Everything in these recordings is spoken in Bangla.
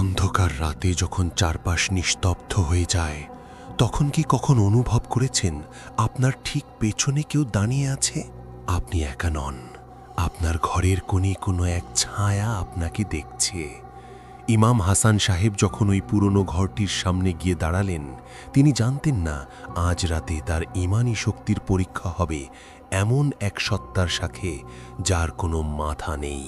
অন্ধকার রাতে যখন চারপাশ নিস্তব্ধ হয়ে যায়, তখন কি কখন অনুভব করেছেন আপনার ঠিক পেছনে কেউ দাঁড়িয়ে আছে? আপনি একা নন। আপনার ঘরের কোণে কোনো এক ছায়া আপনাকে দেখছে। ইমাম হাসান সাহেব যখন ওই পুরনো ঘরটির সামনে গিয়ে দাঁড়ালেন, তিনি জানতেন না আজ রাতে তার ইমানি শক্তির পরীক্ষা হবে এমন এক সত্তার সাথে যার কোনো মাথা নেই।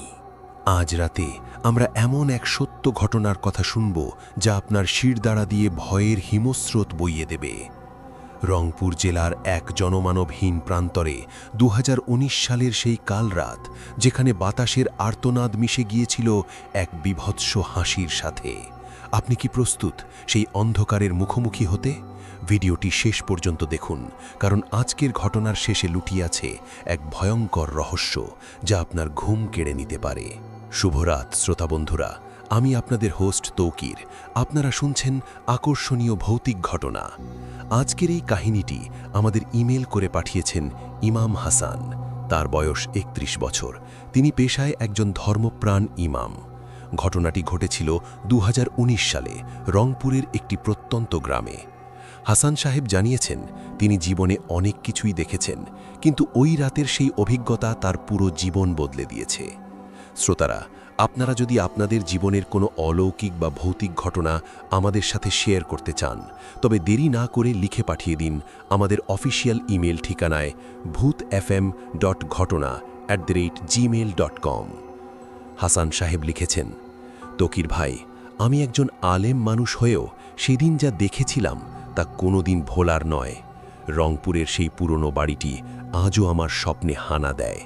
আজ রাতে আমরা এমন এক সত্য ঘটনার কথা শুনব যা আপনার শিরদাঁড়া দিয়ে ভয়ের হিমস্রোত বইয়ে দেবে। রংপুর জেলার এক জনমানবহীন প্রান্তরে দু হাজার উনিশ সালের সেই কালরাত, যেখানে বাতাসের আর্তনাদ মিশে গিয়েছিল এক বিভৎস হাসির সাথে। আপনি কি প্রস্তুত সেই অন্ধকারের মুখোমুখি হতে? ভিডিওটি শেষ পর্যন্ত দেখুন, কারণ আজকের ঘটনার শেষে লুটিয়ে আছে এক ভয়ঙ্কর রহস্য যা আপনার ঘুম কেড়ে নিতে পারে। শুভরাত, শ্রোতা বন্ধুরা। আমি আপনাদের হোস্ট তৌকির। আপনারা শুনছেন আকর্ষণীয় ভৌতিক ঘটনা। আজকের এই কাহিনীটি আমাদের ইমেল করে পাঠিয়েছেন ইমাম হাসান। তার বয়স একত্রিশ বছর। তিনি পেশায় একজন ধর্মপ্রাণ ইমাম। ঘটনাটি ঘটেছিল দু হাজার উনিশ সালে রংপুরের একটি প্রত্যন্ত গ্রামে। হাসান সাহেব জানিয়েছেন, তিনি জীবনে অনেক কিছুই দেখেছেন, কিন্তু ওই রাতের সেই অভিজ্ঞতা তার পুরো জীবন বদলে দিয়েছে। শ্রোতারা, আপনারা যদি আপনাদের জীবনের কোনো অলৌকিক বা ভৌতিক ঘটনা আমাদের সাথে শেয়ার করতে চান, তবে দেরি না করে লিখে পাঠিয়ে দিন আমাদের অফিসিয়াল ইমেল ঠিকানায় ভূত এফ এম ডট ঘটনা at the rate Gmail dot com Hasan সাহেব লিখেছেন, তকির ভাই, আমি একজন আলেম মানুষ হয়েও সেদিন যা দেখেছিলাম তা কোনোদিন ভোলার নয়। রংপুরের সেই পুরনো বাড়িটি আজও আমার স্বপ্নে হানা দেয়।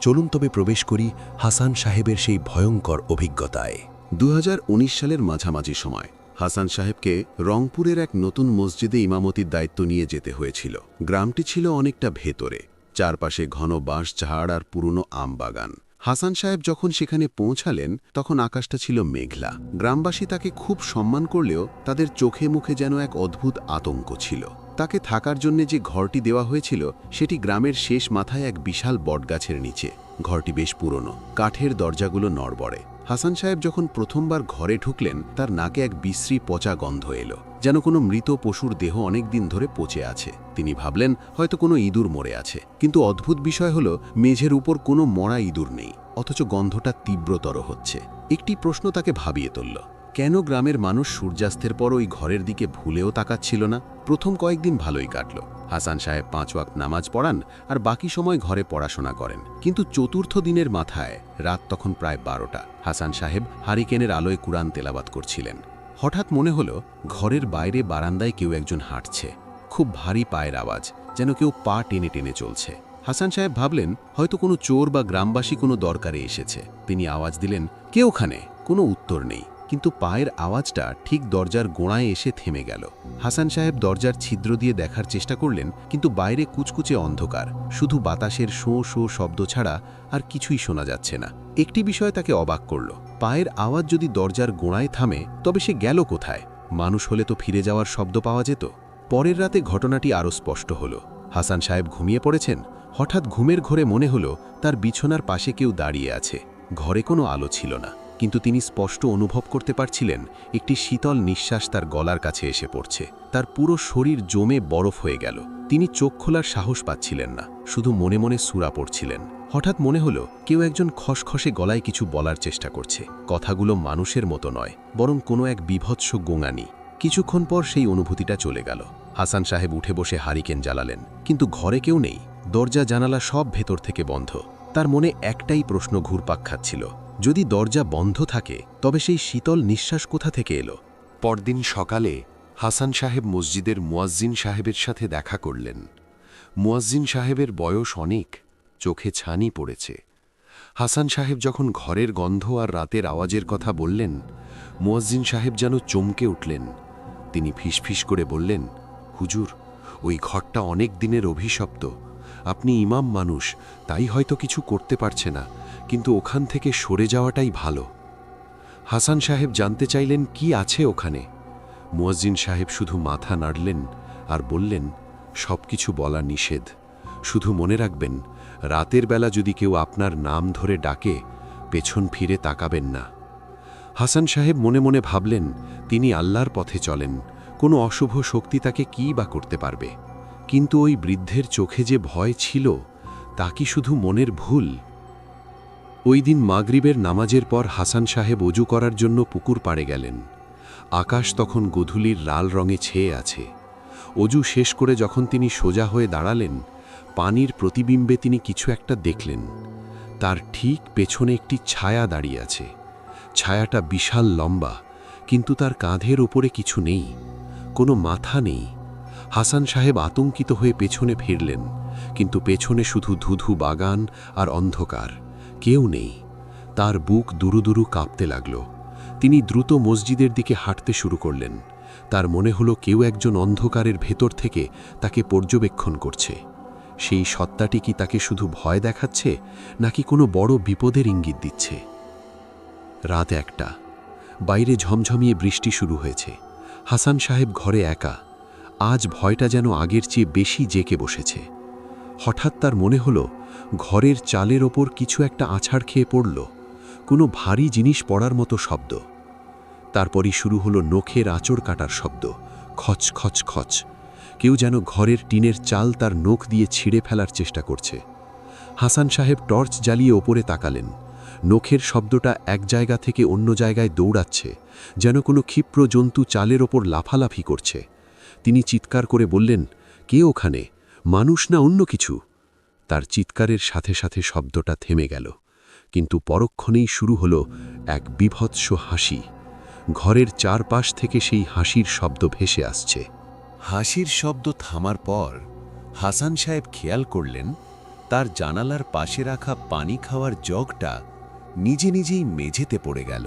চলুন তবে প্রবেশ করি হাসান সাহেবের সেই ভয়ঙ্কর অভিজ্ঞতায়। দু হাজার উনিশ সালের মাঝামাঝি সময়, হাসান সাহেবকে রংপুরের এক নতুন মসজিদে ইমামতির দায়িত্ব নিয়ে যেতে হয়েছিল। গ্রামটি ছিল অনেকটা ভেতরে, চারপাশে ঘন বাঁশ ঝাড় আর পুরনো আম বাগান হাসান সাহেব যখন সেখানে পৌঁছালেন, তখন আকাশটা ছিল মেঘলা। গ্রামবাসী তাকে খুব সম্মান করলেও তাদের চোখে মুখে যেন এক অদ্ভুত আতঙ্ক ছিল। তাকে থাকার জন্য যে ঘরটি দেওয়া হয়েছিল, সেটি গ্রামের শেষ মাথায় এক বিশাল বটগাছের নিচে। ঘরটি বেশ পুরনো। কাঠের দরজাগুলো নড়বড়ে। হাসান সাহেব যখন প্রথমবার ঘরে ঢুকলেন, তার নাকে এক বিশ্রী পচা গন্ধ এলো, যেন কোনো মৃত পশুর দেহ অনেক দিন ধরে পচে আছে। তিনি ভাবলেন, হয়তো কোনো ইঁদুর মরে আছে। কিন্তু অদ্ভুত বিষয় হলো, মেঝের উপর কোনো মরা ইঁদুর নেই, অথচ গন্ধটা তীব্রতর হচ্ছে। একটি প্রশ্ন তাকে ভাবিয়ে তুলল কেন গ্রামের মানুষ সূর্যাস্তের পর ওই ঘরের দিকে ভুলেও তাকাচ্ছিল না? প্রথম কয়েকদিন ভালোই কাটল। হাসান সাহেব পাঁচ ওয়াক্ত নামাজ পড়ান আর বাকি সময় ঘরে পড়াশোনা করেন। কিন্তু চতুর্থ দিনের মাথায় রাত তখন প্রায় বারোটা। হাসান সাহেব হারিকেনের আলোয় কুরআন তেলাবাত করছিলেন। হঠাৎ মনে হলো, ঘরের বাইরে বারান্দায় কেউ একজন হাঁটছে। খুব ভারী পায়ের আওয়াজ, যেন কেউ পা টেনে টেনে চলছে। হাসান সাহেব ভাবলেন, হয়তো কোনো চোর বা গ্রামবাসী কোনো দরকারে এসেছে। তিনি আওয়াজ দিলেন, কে ওখানে? কোনো উত্তর নেই। কিন্তু পায়ের আওয়াজটা ঠিক দরজার গোড়ায় এসে থেমে গেল। হাসান সাহেব দরজার ছিদ্র দিয়ে দেখার চেষ্টা করলেন, কিন্তু বাইরে কুচকুচে অন্ধকার। শুধু বাতাসের শো শো শব্দ ছাড়া আর কিছুই শোনা যাচ্ছে না। একটি বিষয় তাকে অবাক করল। পায়ের আওয়াজ যদি দরজার গোড়ায় থামে, তবে সে গেল কোথায়? মানুষ হলে তো ফিরে যাওয়ার শব্দ পাওয়া যেত। পরের রাতে ঘটনাটি আরও স্পষ্ট হল। হাসান সাহেব ঘুমিয়ে পড়েছেন? হঠাৎ ঘুমের ঘরে মনে হলো তার বিছনার পাশে কেউ দাঁড়িয়ে আছে। ঘরে কোনো আলো ছিল না। কিন্তু তিনি স্পষ্ট অনুভব করতে পারছিলেন, একটি শীতল নিঃশ্বাস তার গলার কাছে এসে পড়ছে। তার পুরো শরীর জমে বরফ হয়ে গেল। তিনি চোখ খোলার সাহস পাচ্ছিলেন না, শুধু মনে মনে সুরা পড়ছিলেন। হঠাৎ মনে হলো, কেউ একজন খসখসে গলায় কিছু বলার চেষ্টা করছে। কথাগুলো মানুষের মতো নয়, বরং কোনো এক বিভৎস গোঙানি। কিছুক্ষণ পর সেই অনুভূতিটা চলে গেল। হাসান সাহেব উঠে বসে হারিকেন জ্বালালেন, কিন্তু ঘরে কেউ নেই। দরজা জানালা সব ভেতর থেকে বন্ধ। তার মনে একটাই প্রশ্ন ঘুরপাক খাচ্ছিল যদি দরজা বন্ধ থাকে, তবে সেই শীতল নিঃশ্বাস কোথা থেকে এলো? পরদিন সকালে হাসান সাহেব মসজিদের মুয়াজ্জিন সাহেবের সাথে দেখা করলেন। মুয়াজ্জিন সাহেবের বয়স অনেক, চোখে ছানি পড়েছে। হাসান সাহেব যখন ঘরের গন্ধ আর রাতের আওয়াজের কথা বললেন, মুয়াজ্জিন সাহেব যেন চমকে উঠলেন। তিনি ফিসফিস করে বললেন, হুজুর, ওই ঘরটা অনেক দিনের অভিশপ্ত। আপনি ইমাম মানুষ, তাই হয়তো কিছু করতে পারছে না, কিন্তু ওখান থেকে সরে যাওয়াটাই ভালো। হাসান সাহেব জানতে চাইলেন কি আছে ওখানে। মুয়াজ্জিন সাহেব শুধু মাথা নাড়লেন আর বললেন সব কিছু বলা নিষেধ। শুধু মনে রাখবেন, রাতের বেলা যদি কেউ আপনার নাম ধরে ডাকে, পেছন ফিরে তাকাবেন না। হাসান সাহেব মনে মনে ভাবলেন, তিনি আল্লাহর পথে চলেন, কোনো অশুভ শক্তি তাকে কী বা করতে পারবে? কিন্তু ওই বৃদ্ধের চোখে যে ভয় ছিল, তা কি শুধু মনের ভুল? ওই দিন মাগরিবের নামাজের পর হাসান সাহেব অজু করার জন্য পুকুর পাড়ে গেলেন। আকাশ তখন গধূলির লাল রঙে ছেয়ে আছে। অজু শেষ করে যখন তিনি সোজা হয়ে দাঁড়ালেন, পানির প্রতিবিম্বে তিনি কিছু একটা দেখলেন। তার ঠিক পেছনে একটি ছায়া দাঁড়িয়ে আছে। ছায়াটা বিশাল লম্বা, কিন্তু তার কাঁধের ওপরে কিছু নেই, কোনো মাথা নেই। হাসান সাহেব আতঙ্কিত হয়ে পেছনে ফিরলেন, কিন্তু পেছনে শুধু ধুধু বাগান আর অন্ধকার, কেউ নেই। তার বুক দুরু দুরু কাঁপতে লাগল। তিনি দ্রুত মসজিদের দিকে হাঁটতে শুরু করলেন। তার মনে হলো কেউ একজন অন্ধকারের ভেতর থেকে তাকে পর্যবেক্ষণ করছে। সেই সত্তাটি কি তাকে শুধু ভয় দেখাচ্ছে, নাকি কোনো বড় বিপদের ইঙ্গিত দিচ্ছে? রাত একটা। বাইরে ঝমঝমিয়ে বৃষ্টি শুরু হয়েছে। হাসান সাহেব ঘরে একা। আজ ভয়টা যেন আগের চেয়ে বেশি জেকে বসেছে। হঠাৎ তার মনে হলো, ঘরের চালের ওপর কিছু একটা আছাড় খেয়ে পড়ল, কোনো ভারী জিনিস পড়ার মতো শব্দ। তারপরই শুরু হলো নখের আঁচড় কাটার শব্দ, খচ খচ খচ। কেউ যেন ঘরের টিনের চাল তার নখ দিয়ে ছিঁড়ে ফেলার চেষ্টা করছে। হাসান সাহেব টর্চ জ্বালিয়ে ওপরে তাকালেন। নখের শব্দটা এক জায়গা থেকে অন্য জায়গায় দৌড়াচ্ছে, যেন কোনো ক্ষিপ্র জন্তু চালের ওপর লাফালাফি করছে। তিনি চিৎকার করে বললেন, কে ওখানে? মানুষ না অন্য কিছু? তার চিৎকারের সাথে সাথে শব্দটা থেমে গেল, কিন্তু পরক্ষণেই শুরু হল এক বিভৎস হাসি। ঘরের চারপাশ থেকে সেই হাসির শব্দ ভেসে আসছে। হাসির শব্দ থামার পর হাসান সাহেব খেয়াল করলেন, তার জানালার পাশে রাখা পানি খাওয়ার জগটা নিজে নিজেই মেঝেতে পড়ে গেল।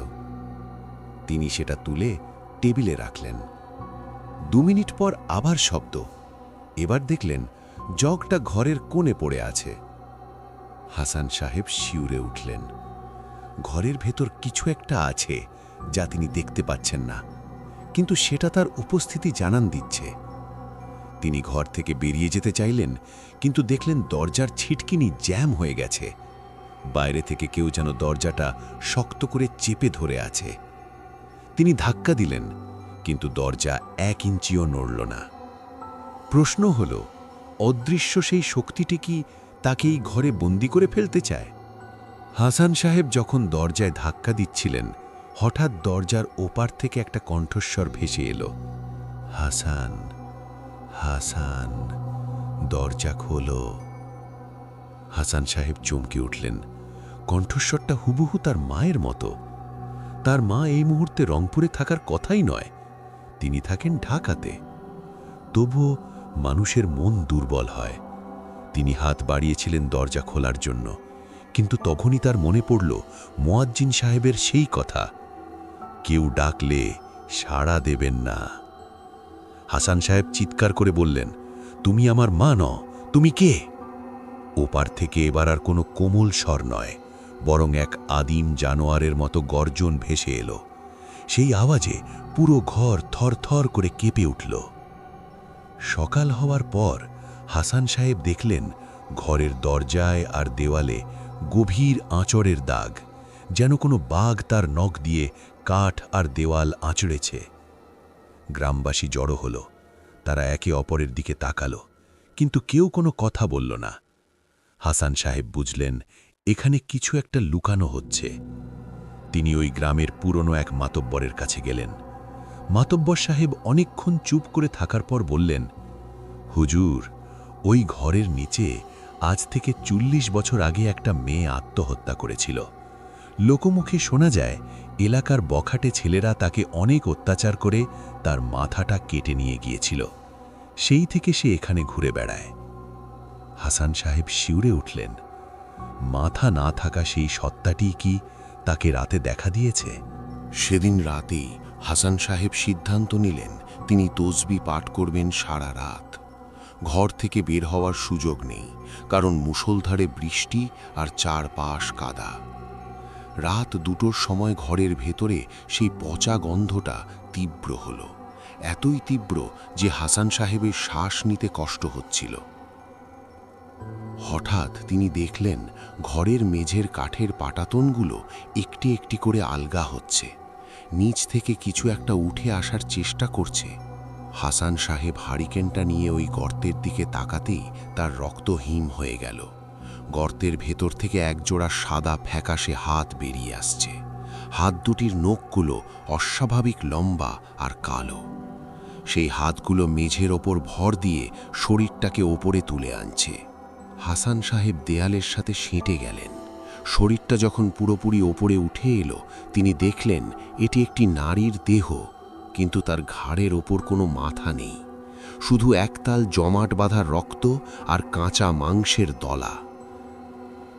তিনি সেটা তুলে টেবিলে রাখলেন। দু মিনিট পর আবার শব্দ। এবার দেখলেন জগটা ঘরের কোণে পড়ে আছে। হাসান সাহেব শিউরে উঠলেন। ঘরের ভেতর কিছু একটা আছে যা তিনি দেখতে পাচ্ছেন না, কিন্তু সেটা তার উপস্থিতি জানান দিচ্ছে। তিনি ঘর থেকে বেরিয়ে যেতে চাইলেন, কিন্তু দেখলেন দরজার ছিটকিনি জ্যাম হয়ে গেছে। বাইরে থেকে কেউ যেন দরজাটা শক্ত করে চেপে ধরে আছে। তিনি ধাক্কা দিলেন। কিন্তু দরজা এক ইঞ্চিও নড়ল না। প্রশ্ন হল, অদৃশ্য সেই শক্তিটি কি তাকে এই ঘরে বন্দি করে ফেলতে চায়? হাসান সাহেব যখন দরজায় ধাক্কা দিচ্ছিলেন, হঠাৎ দরজার ওপার থেকে একটা কণ্ঠস্বর ভেসে এলো। হাসান হাসান, দরজা খোলো। হাসান সাহেব চমকে উঠলেন। কণ্ঠস্বরটা হুবহু তার মায়ের মতো। তার মা এই মুহূর্তে রংপুরে থাকার কথাই নয় তিনি থাকেন ঢাকাতে। তবুও মানুষের মন দুর্বল হয়। তিনি হাত বাড়িয়েছিলেন দরজা খোলার জন্য। কিন্তু তখনই তার মনে পড়ল, মোয়াজ্জিন সাহেবের সেই কথা, কেউ ডাকলে সাড়া দেবেন না। হাসান সাহেব চিৎকার করে বললেন, তুমি আমার মা ন তুমি কে? ওপার থেকে এবার আর কোনো কোমল স্বর নয়, বরং এক আদিম জানোয়ারের মতো গর্জন ভেসে এলো। সেই আওয়াজে পুরো ঘর থরথর করে কেঁপে উঠল। সকাল হওয়ার পর হাসান সাহেব দেখলেন ঘরের দরজায় আর দেওয়ালে গভীর আঁচড়ের দাগ, যেন কোনো বাঘ তার নখ দিয়ে কাঠ আর দেওয়াল আঁচড়েছে। গ্রামবাসী জড়ো হল, তারা একে অপরের দিকে তাকালো, কিন্তু কেউ কোনো কথা বলল না। হাসান সাহেব বুঝলেন, এখানে কিছু একটা লুকানো হচ্ছে। তিনি ওই গ্রামের পুরনো এক মাতব্বরের কাছে গেলেন। মাতব্বর সাহেব অনেকক্ষণ চুপ করে থাকার পর বললেন, হুজুর, ওই ঘরের নিচে আজ থেকে চল্লিশ বছর আগে একটা মেয়ে আত্মহত্যা করেছিল। লোকমুখে শোনা যায়, এলাকার বখাটে ছেলেরা তাকে অনেক অত্যাচার করে তার মাথাটা কেটে নিয়ে গিয়েছিল। সেই থেকে সে এখানে ঘুরে বেড়ায়। হাসান সাহেব শিউরে উঠলেন, মাথা না থাকা সেই সত্তাটি কি তাকে রাতে দেখা দিয়েছে। সেদিন রাতেই হাসান সাহেব সিদ্ধান্ত নিলেন, তিনি তসবি পাঠ করবেন সারা রাত। ঘর থেকে বের হওয়ার সুযোগ নেই, কারণ মুষলধারে বৃষ্টি আর চারপাশ কাদা। রাত দুটোর সময় ঘরের ভেতরে সেই পচা গন্ধটা তীব্র হলো, এতই তীব্র যে হাসান সাহেবের শ্বাস নিতে কষ্ট হচ্ছিল। হঠাৎ তিনি দেখলেন ঘরের মেঝের কাঠের পাটাতনগুলো একটি একটি করে আলগা হচ্ছে। নিচ থেকে কিছু একটা উঠে আসার চেষ্টা করছে। হাসান সাহেব হারিকেনটা নিয়ে ওই গর্তের দিকে তাকাতেই তার রক্ত হিম হয়ে গেল। গর্তের ভেতর থেকে একজোড়া সাদা ফ্যাকাশে হাত বেরিয়ে আসছে। হাত দুটির নখগুলো অস্বাভাবিক লম্বা আর কালো। সেই হাতগুলো মেঝের ওপর ভর দিয়ে শরীরটাকে ওপরে তুলে আনছে। হাসান সাহেব দেয়ালের সাথে সেঁটে গেলেন। শরীরটা যখন পুরোপুরি ওপরে উঠে এলো, তিনি দেখলেন এটি একটি নারীর দেহ, কিন্তু তার ঘাড়ের ওপর কোনো মাথা নেই। শুধু একতাল জমাট বাঁধা রক্ত আর কাঁচা মাংসের দলা।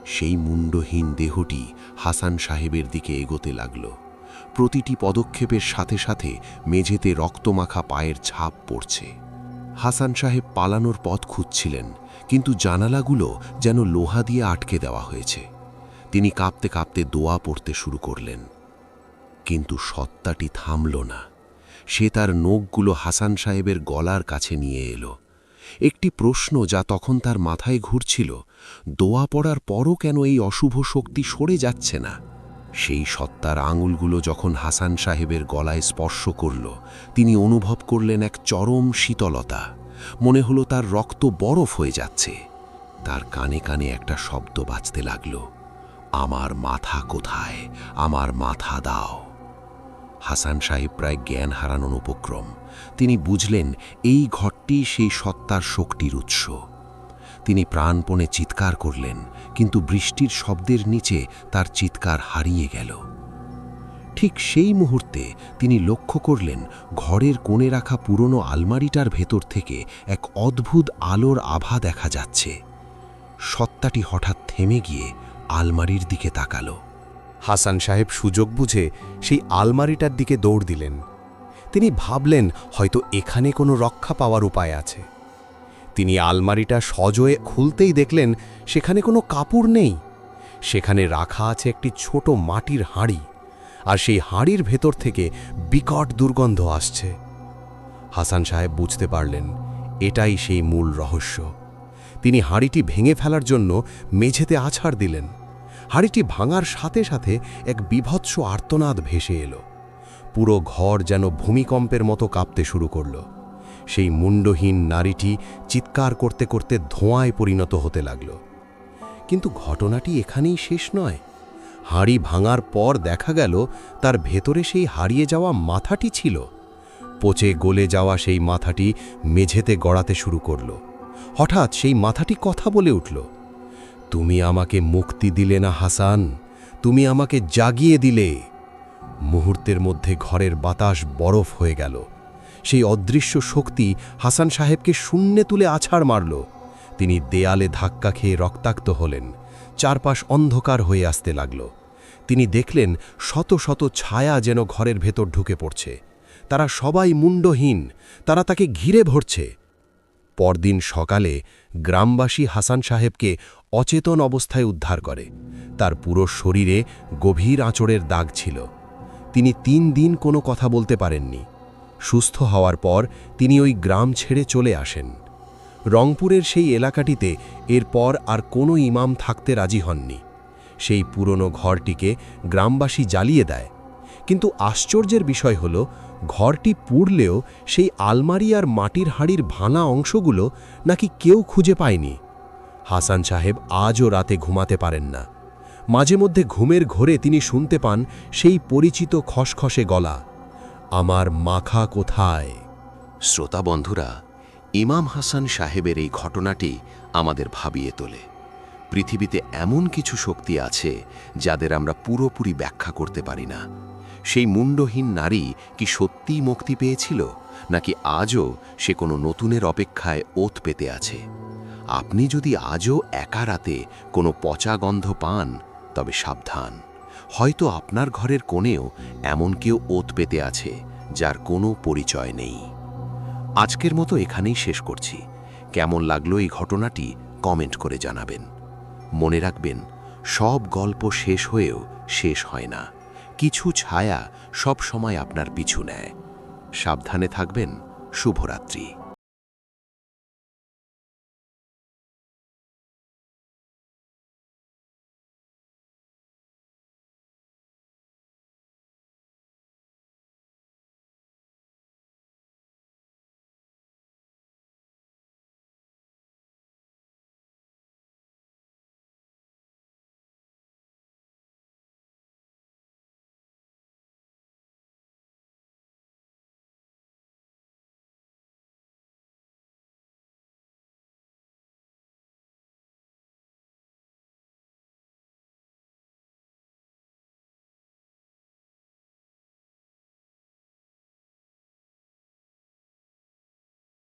সেই মুন্ডহীন দেহটি হাসান সাহেবের দিকে এগোতে লাগল। প্রতিটি পদক্ষেপের সাথে সাথে মেঝেতে রক্তমাখা পায়ের ছাপ পড়ছে। হাসান সাহেব পালানোর পথ খুঁজছিলেন, কিন্তু জানালাগুলো যেন লোহা দিয়ে আটকে দেওয়া হয়েছে। তিনি কাঁপতে কাঁপতে দোয়া পড়তে শুরু করলেন। কিন্তু সত্তাটি থামল না। সে তার নখগুলো হাসান সাহেবের গলার কাছে নিয়ে এলো। একটি প্রশ্ন যা তখন তার মাথায় ঘুরছিল, দোয়া পড়ার পরও কেন এই অশুভ শক্তি সরে যাচ্ছে না? সেই সত্তার আঙুলগুলো যখন হাসান সাহেবের গলায় স্পর্শ করল, তিনি অনুভব করলেন এক চরম শীতলতা। মনে হলো তার রক্ত বরফ হয়ে যাচ্ছে। তার কানে কানে একটা শব্দ বাজতে লাগল, আমার মাথা কোথায়? আমার মাথা দাও। হাসান সাহেব প্রায় জ্ঞান হারানোর উপক্রম। তিনি বুঝলেন, এই ঘরটি সেই সত্তার শক্তির উৎস। তিনি প্রাণপণে চিৎকার করলেন, কিন্তু বৃষ্টির শব্দের নিচে তার চিৎকার হারিয়ে গেল। ঠিক সেই মুহূর্তে তিনি লক্ষ্য করলেন, ঘরের কোণে রাখা পুরনো আলমারিটার ভেতর থেকে এক অদ্ভুত আলোর আভা দেখা যাচ্ছে। সত্তাটি হঠাৎ থেমে গিয়ে আলমারির দিকে তাকালো। হাসান সাহেব সুযোগ বুঝে সেই আলমারিটার দিকে দৌড় দিলেন। তিনি ভাবলেন, হয়তো এখানে কোনো রক্ষা পাওয়ার উপায় আছে। তিনি আলমারিটা সজয়ে খুলতেই দেখলেন সেখানে কোনো কাপড় নেই। সেখানে রাখা আছে একটি ছোট মাটির হাঁড়ি আর সেই হাঁড়ির ভেতর থেকে বিকট দুর্গন্ধ আসছে। হাসান সাহেব বুঝতে পারলেন, এটাই সেই মূল রহস্য। তিনি হাঁড়িটি ভেঙে ফেলার জন্য মেঝেতে আছাড় দিলেন। হাঁড়িটি ভাঙার সাথে সাথে এক বিভৎস আর্তনাদ ভেসে এলো। পুরো ঘর যেন ভূমিকম্পের মতো কাঁপতে শুরু করল। সেই মুন্ডহীন নারীটি চিৎকার করতে করতে ধোঁয়ায় পরিণত হতে লাগল। কিন্তু ঘটনাটি এখানেই শেষ নয়। হাঁড়ি ভাঙার পর দেখা গেল, তার ভেতরে সেই হারিয়ে যাওয়া মাথাটি ছিল। পচে গলে যাওয়া সেই মাথাটি মেঝেতে গড়াতে শুরু করল। হঠাৎ সেই মাথাটি কথা বলে উঠল, তুমি আমাকে মুক্তি দিলে না হাসান, তুমি আমাকে জাগিয়ে দিলে। মুহূর্তের মধ্যে ঘরের বাতাস বরফ হয়ে গেল। সেই অদৃশ্য শক্তি হাসান সাহেবকে শূন্যে তুলে আছাড় মারল। তিনি দেয়ালে ধাক্কা খেয়ে রক্তাক্ত হলেন। চারপাশ অন্ধকার হয়ে আসতে লাগল। তিনি দেখলেন শত শত ছায়া যেন ঘরের ভেতর ঢুকে পড়ছে। তারা সবাই মুন্ডহীন তারা তাকে ঘিরে ভরছে। পরদিন সকালে গ্রামবাসী হাসান সাহেবকে অচেতন অবস্থায় উদ্ধার করে। তার পুরো শরীরে গভীর আঁচড়ের দাগ ছিল। তিনি তিন দিন কোনো কথা বলতে পারেননি। সুস্থ হওয়ার পর তিনি ওই গ্রাম ছেড়ে চলে আসেন। রংপুরের সেই এলাকাটিতে এরপর আর কোনো ইমাম থাকতে রাজি হননি। সেই পুরনো ঘরটিকে গ্রামবাসী জ্বালিয়ে দেয়। কিন্তু আশ্চর্যের বিষয় হল, ঘরটি পুড়লেও সেই আলমারি আর মাটির হাড়ির ভাঙা অংশগুলো নাকি কেউ খুঁজে পায়নি। হাসান সাহেব আজও রাতে ঘুমাতে পারেন না। মাঝে মধ্যে ঘুমের ঘোরে তিনি শুনতে পান সেই পরিচিত খসখসে গলা। আমার মাখা কোথায়? শ্রোতা বন্ধুরা, ইমাম হাসান সাহেবের এই ঘটনাটি আমাদের ভাবিয়ে তোলে। পৃথিবীতে এমন কিছু শক্তি আছে যাদের আমরা পুরোপুরি ব্যাখ্যা করতে পারি না। সেই মুন্ডহীন নারী কি সত্যিই মুক্তি পেয়েছিল, নাকি আজও সে কোনো নতুনের অপেক্ষায় ওত পেতে আছে? আপনি যদি আজও একা রাতে কোনো পচা গন্ধ পান, তবে সাবধান। হয়তো আপনার ঘরের কোণেও এমন কেউ ওত পেতে আছে যার কোনো পরিচয় নেই। আজকের মতো এখানেই শেষ করছি। কেমন লাগল এই ঘটনাটি কমেন্ট করে জানাবেন। মনে রাখবেন, সব গল্প শেষ হয়েও শেষ হয় না। কিছু ছায়া সব সময় আপনার পিছু নেয়। সাবধানে থাকবেন। শুভরাত্রি।